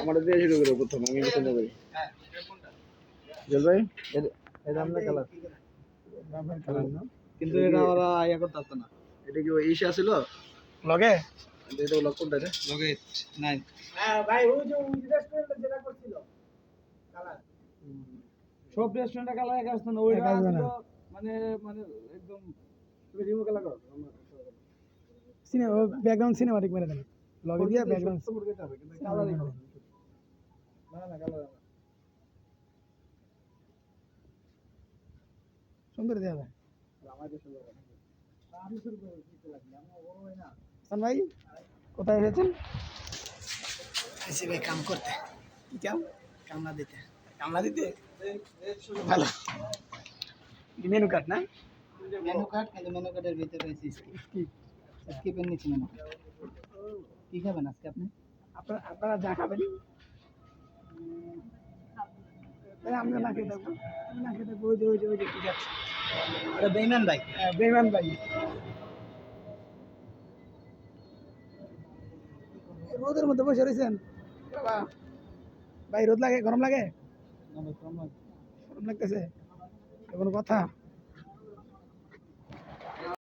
আমাদের দিয়ে শুরু করব প্রথম আমি পছন্দ করি। জল ভাই? এটা আমরা কালার কালার না কিন্তু এটা ওরা ইয়া করতে পারতো না। এটা কি ওই ইসা ছিল? লগে এটা কোনটা রে লগে নাই সব রেস্টুরেন্টে কালার এক আসতো না ওইটা এক আসবে না। আসতো মানে মানে একদম রিমো কালার করো সিনেমা ব্যাকগ্রাউন্ড সিনেমাটিক মেরে দেন লগে দিয়ে ব্যাকগ্রাউন্ড সুন্দর দেওয়া যায়। ভাই কোথায় এসেছেন? ভাই কাম করতে। কি কাম? কামলা দিতে। কামলা দিতে? ভালো। মেনু কার্ড না? মেনু কার্ড কিন্তু মেনু কার্ডের ভিতরে রয়েছে স্কিপ স্কিপের নিচে কি খাবেন আজকে আপনি? আপনারা আপনারা যা খাবেন। আমরা না খেয়ে থাকব। না খেয়ে থাকব। ওই যে ওই যে ওই যে ঠিক আছে। এটা বেইমান ভাই। হ্যাঁ, বেইমান ভাই। রোদের মধ্যে বসে রয়েছেন? বাবা ভাই রোদ লাগে গরম লাগে? গরম লাগতেছে। কোনো কথা?